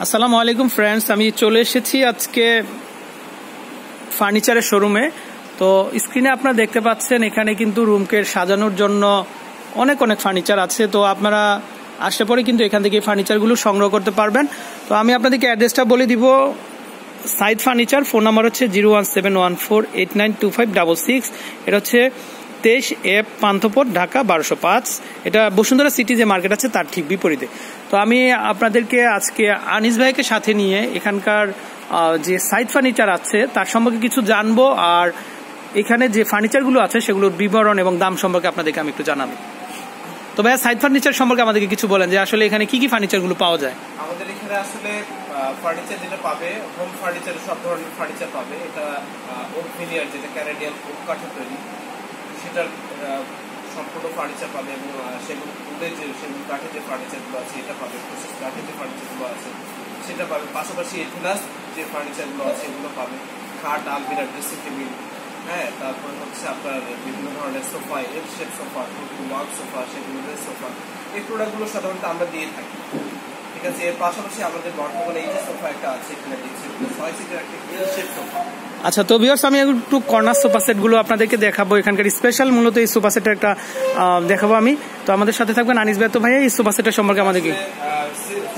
আসসালামু আলাইকুম ফ্রেন্ডস আমি চলে এসেছি আজকে ফার্নিচারের শোরুমে তো স্ক্রিনে আপনারা দেখতে পাচ্ছেন, এখানে কিন্তু রুমকে সাজানোর জন্য অনেক অনেক ফার্নিচার আছে। তো আপনারা আসলে পরে কিন্তু এখান থেকে ফার্নিচারগুলো সংগ্রহ করতে পারবেন। তো আমি আপনাদেরকে অ্যাড্রেসটা বলে দিব। সাইদ ফার্নিচার ফোন নাম্বার হচ্ছে zero one seven one four eight nine two five double six এটা হচ্ছে তেইশ এফ পান্থপথ ঢাকা বারোশো পাঁচ। এটা বসুন্ধরা সিটি যে মার্কেট আছে, তার ঠিক বিপরীতে। তো আমি আপনাদেরকে আজকে আনিস ভাইকে সাথে নিয়ে এখানকার যে সাইড ফার্নিচার আছে, তার সম্পর্কে কিছু জানব আর এখানে যে ফার্নিচারগুলো আছে, সেগুলোর বিবরণ এবং দাম সম্পর্কে আপনাদেরকে আমি একটু জানাব। তো ভাইয়া সাইড ফার্নিচার সম্পর্কে আমাদেরকে কিছু বলেন যে আসলে এখানে কি কি ফার্নিচারগুলো পাওয়া যায়? আমাদের এখানে আসলে ফার্নিচার যেটা পাবে হোম ফার্নিচার সব ধরনের ফার্নিচার পাবে। এটা ওক ভিনিয়ার যেটা ক্যানাডিয়ান ওক কাঠের তৈরি। সেটার সম্পূর্ণ ফার্নিচার পাবে এবং সেগুলো উডের যে, সেগুলো কাঠের যে ফার্নিচারগুলো আছে, এটা পাবে প্রসেস কাঠের যে ফার্নিচারগুলো আছে, সেটা পাবে। পাশাপাশি এথিনাস যে ফার্নিচারগুলো আছে, এগুলো পাবে। খাট, আলমিরা ড্রেসিং টেবিল হ্যাঁ তারপরে হচ্ছে আপনার বিভিন্ন ধরনের sofa L shape sofa work sofa, সেগুলো সোফা, এই প্রোডাক্টগুলো সাধারণত আমরা দিয়ে থাকি। ঠিক আছে এর পাশাপাশি আমাদের বর্তমানে এই যে সোফা একটা আছে এখানে দিচ্ছি। ছয় সিটের একটা এল শেপ সোফা। আচ্ছা তো বিয়ার্স আমি একটু কর্নার সোফা সেটগুলো আপনাদেরকে দেখাবো। এখানকার স্পেশাল মূলত এই সোফা সেটের একটা দেখাবো আমি। তো আমাদের সাথে থাকবেন আনিস বেতো ভাই এই সোফা সেটের সম্পর্কে আমাদেরকে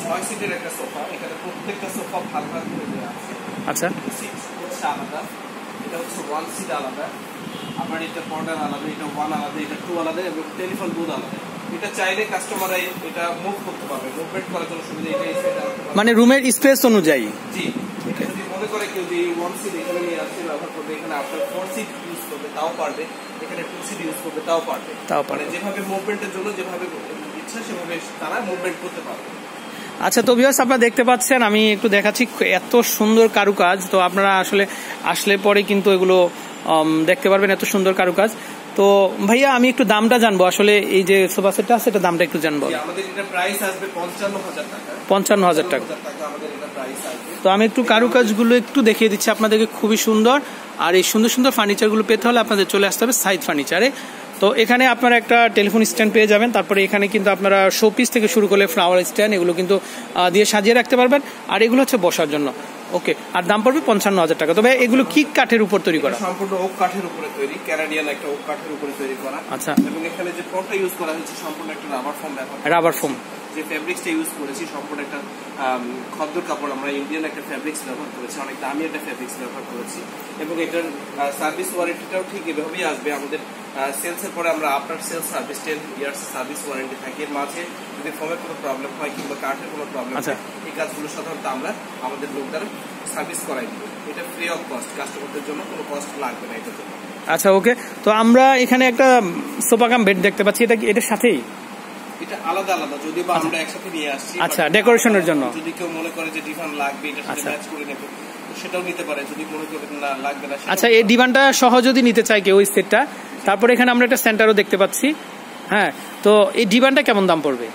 ছয় সিটের একটা সোফা। এখানে প্রত্যেকটা সোফা ভাগ ভাগ করে দেওয়া আছে। আচ্ছা। সিট হচ্ছে আলাদা। এটা হচ্ছে ওয়ান সিট আলাদা। আবার এটা কর্নার আলাদা এটা ওয়ান আলাদা এটা টু আলাদা এবং টেলিফোন বুথ আলাদা। এটা চাইলে কাস্টমাররা এটা মুভ করতে পারবে। মুভমেন্ট করার জন্য সুবিধা এটা মানে রুমের স্পেস অনুযায়ী। জি। যদি মনে করে কেউ যে ওয়ান সিট এখানে নিয়ে আসছে ব্যবহার করবে এখানে আপনার ফোর সিট ইউজ করবে তাও পারবে। এখানে টু সিট ইউজ করবে তাও পারবে। তাও পারবে। মানে যেভাবে মুভমেন্টের জন্য যেভাবে ইচ্ছা সেভাবে তারা মুভমেন্ট করতে পারবে। আচ্ছা তো ভিউয়ার্স আপনারা দেখতে পাচ্ছেন আমি একটু দেখাচ্ছি এত সুন্দর কারুকাজ। তো আপনারা আসলে আসলে পরে কিন্তু এগুলো দেখতে পারবেন এত সুন্দর কারুকাজ। তো ভাইয়া আমি একটু দামটা জানব। আসলে এই যে সোফা সেটটা আছে এটা দামটা একটু জানব। আমাদের এটা প্রাইস আসবে পঞ্চান্ন হাজার টাকা। পঞ্চান্ন হাজার টাকা। আমাদের এটা প্রাইস আসবে। তো আমি একটু কারুকাজগুলো একটু দেখিয়ে দিচ্ছি আপনাদেরকে খুবই সুন্দর। আর এই সুন্দর সুন্দর ফার্নিচারগুলো পেতে হলে আপনাদের চলে আসতে হবে সাইড ফার্নিচারে তো এখানে আপনারা একটা টেলিফোন স্ট্যান্ড পেয়ে যাবেন তারপরে এখানে কিন্তু আপনারা শোপিস থেকে শুরু করলে ফ্লাওয়ার স্ট্যান্ড এগুলো কিন্তু দিয়ে সাজিয়ে রাখতে পারবেন। আর এগুলো হচ্ছে বসার জন্য। ওকে আর দাম পড়বে পঞ্চান্ন হাজার টাকা। তবে এগুলো কি কাঠের উপর তৈরি করা? সম্পূর্ণ ওক কাঠের উপরে তৈরি ক্যানাডিয়ান একটা ওক কাঠের উপরে তৈরি করা। আচ্ছা। এবং এখানে যে ফোমটা ইউজ করা হয়েছে সম্পূর্ণ একটা রাবার ফোম ব্যবহার রাবার ফোম যে ফ্যাব্রিক্সটা ইউজ করেছি সম্পূর্ণ একটা খদ্দর কাপড় আমরা ইন্ডিয়ান একটা ফ্যাব্রিক্স ব্যবহার করেছি অনেক দামি একটা ফ্যাব্রিক্স ব্যবহার করেছি। এবং এটার সার্ভিস ওয়ারেন্টিটাও ঠিক এভাবেই আসবে। আমাদের সেলসের পরে আমরা after sale service ten years service warranty থাকে। এর মাঝে যদি ফোমের কোনো প্রবলেম হয় কিংবা কাঠের কোনো প্রবলেম হয় এই কাজগুলো সাধারণত আমরা আমাদের লোক দ্বারা সার্ভিস করাই দিব। এটা ফ্রি অফ কস্ট কাস্টমারদের জন্য কোনো কস্ট লাগবে না এটার জন্য। আচ্ছা ওকে তো আমরা এখানে একটা সোফা কাম বেড দেখতে পাচ্ছি। এটা এটার সাথেই? এটা আলাদা আলাদা। যদি বা আমরা একসাথে নিয়ে আসছি আচ্ছা ডেকোরেশনের জন্য। যদি কেউ মনে করে যে ডিভান লাগবে এটার সাথে ম্যাচ করে নেবে সেটাও নিতে পারে যদি মনে না লাগবে না আচ্ছা এই ডিভানটা সহ যদি নিতে চাই কেউ ওই সেটটা তারপরে এখানে আমরা একটা সেন্টারও দেখতে পাচ্ছি। হ্যাঁ তো এই ডিভানটা কেমন দাম পড়বে?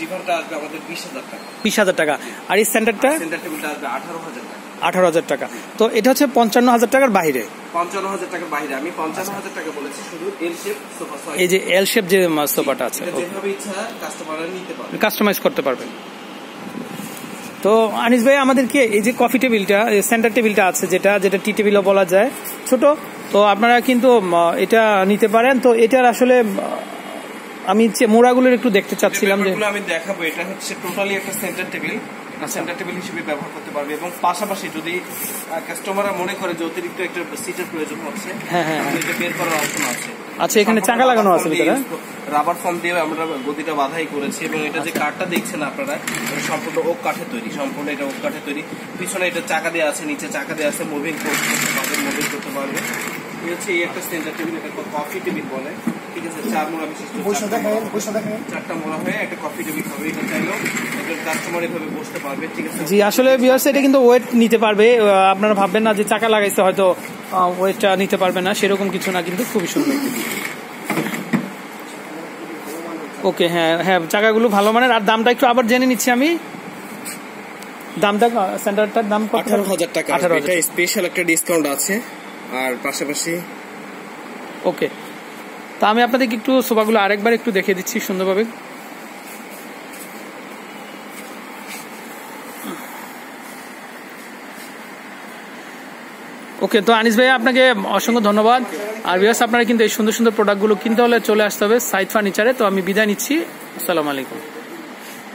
ডিভানটা আসবে আমাদের বিশ হাজার টাকা। বিশ হাজার টাকা। আর এই সেন্টারটা? সেন্টার টেবিলটা আসবে আঠারো হাজার টাকা। আঠারো হাজার টাকা। তো এটা হচ্ছে পঞ্চান্ন হাজার টাকার বাইরে? পঞ্চান্ন হাজার টাকার বাইরে। আমি পঞ্চান্ন হাজার টাকা বলেছি শুধু এল শেপ সোফা এই যে এল শেপ যে সোফাটা আছে যেভাবে ইচ্ছা কাস্টমাররা নিতে পারবে। কাস্টমাইজ করতে পারবেন তো আনিস ভাই আমাদেরকে এই যে কফি টেবিলটা সেন্টার টেবিলটা আছে যেটা যেটা টি টেবিলও বলা যায়, ছোট, তো আপনারা কিন্তু এটা নিতে পারেন। তো এটার আসলে, আমি মোড়াগুলোর একটু দেখতে চাচ্ছিলাম যে আমি দেখাবো, এটা হচ্ছে টোটালি একটা সেন্টার টেবিল সেন্টার টেবিল হিসেবে ব্যবহার করতে পারবে এবং পাশাপাশি যদি কাস্টমাররা মনে করে যে অতিরিক্ত একটা সিটের প্রয়োজন হচ্ছে হ্যাঁ হ্যাঁ এটা বের করার অপশন আছে। আচ্ছা এখানে চাকা লাগানো আছে ভিতরে? রাবার ফর্ম দিয়ে আমরা গদিটা বাধাই করেছি এবং এটা যে কাঠটা দেখছেন আপনারা সম্পূর্ণ ওক কাঠের তৈরি সম্পূর্ণ এটা ওক কাঠের তৈরি। পিছনে এটা চাকা দেওয়া আছে নিচে চাকা দেওয়া আছে মুভিং করতে পারবে মুভিং করতে পারবে। এই হচ্ছে এই একটা সেন্টার টেবিল এটা কফি টেবিল বলে। চার মোড়া বিশিষ্ট চারটা মোড়া। হয়ে একটা কফি টেবিল হবে এটা চাইলেও একজন কাস্টমার এভাবে বসতে পারবে ঠিক আছে? জি আসলে বিয়ার্স এটা কিন্তু ওয়েট নিতে পারবে। আপনারা ভাববেন না যে চাকা লাগাইছে হয়তো ওয়েটটা নিতে পারবে না। সেরকম কিছু না কিন্তু খুবই সুন্দর। ওকে হ্যাঁ হ্যাঁ চাকাগুলো ভালো মানের। আর দামটা একটু আবার জেনে নিচ্ছি আমি। দামটা সেন্টারটার দাম আঠারো হাজার টাকা। আঠারো এটা স্পেশাল একটা ডিসকাউন্ট আছে। আর পাশাপাশি ওকে। তো আমি আপনাদেরকে একটু সোফাগুলো আরেকবার একটু দেখে দিচ্ছি সুন্দরভাবে। ওকে, তো আনিস ভাই আপনাকে অসংখ্য ধন্যবাদ। আর বিয়াস আপনারা কিন্তু এই সুন্দর সুন্দর প্রোডাক্টগুলো কিনতে হলে চলে আসতে হবে সাইড ফার্নিচারে। তো আমি বিদায় নিচ্ছি। আসসালামু আলাইকুম।